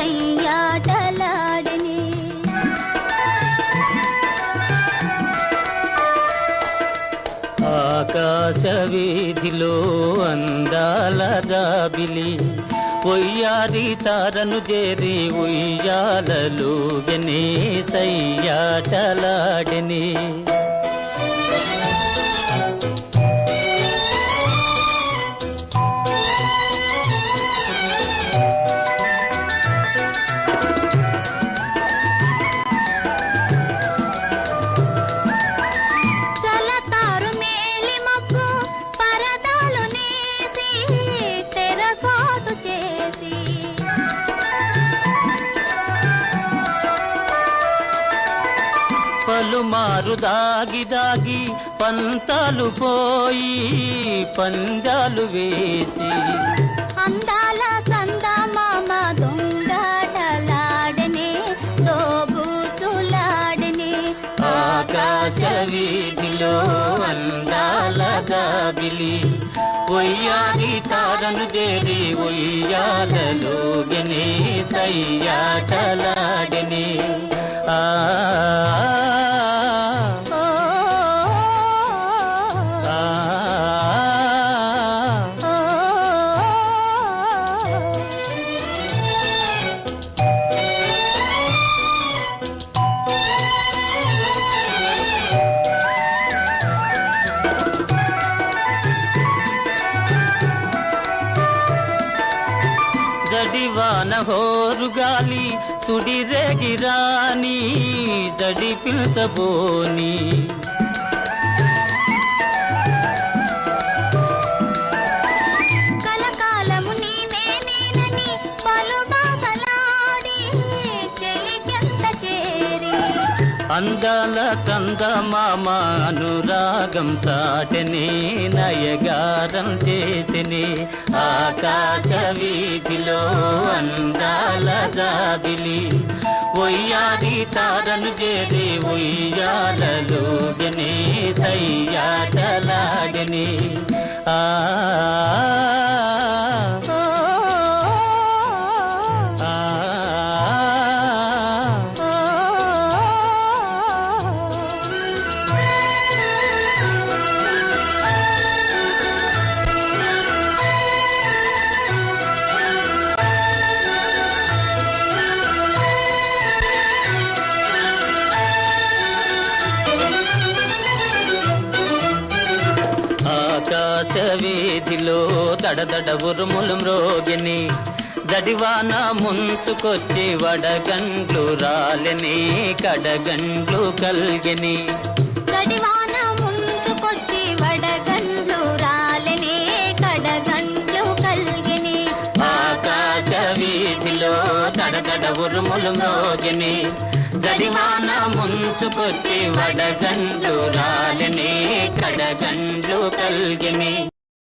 సయ్యాటలాడని ఆకాశ వీధిలో అందాల జాబిలి ఒయ్యారి తారను చేరి ఉయ్యాలలు గనే పలుమారు దాగి దాగి పంతాలు పోయి పందాలు వేసి. అందాల చందమామ దొంగటలాడని దోబూచులాడని. ఆకాశ వీధిలో అందాల జాబిలి ఒయ్యారి తారను చేరి ఉయ్యాలలో గనే సయ్యాటలాడని. జడివాన హోరుగాలి సుడిరేగిరాని జడి పిల్చబోని. అందాల చందమామ అనురాగం తాటని నయగారం చేసిని. ఆకాశ వీధిలో అందాల జాబిలి. ఒయ్యాది తారను చేరి ఉయ్యాలలో గని సయ్యాటలాడని. ఆ వీధిలో దడదడ ఉరుములు మ్రోగిని దడివాన ముంచుకొచ్చి వడగండ్లు రాలని కడగండ్లు కల్గిని. గడివాన ముంచుకొచ్చి వడగండ్లు రాలనే కడగండ్లు కల్గిని. ఆకాశ వీధిలో దడదడ ఉరుములు మ్రోగిని దడివాన ముంచుకొచ్చి వడగండ్లు రాలని కడగండ్లు కల్గిని.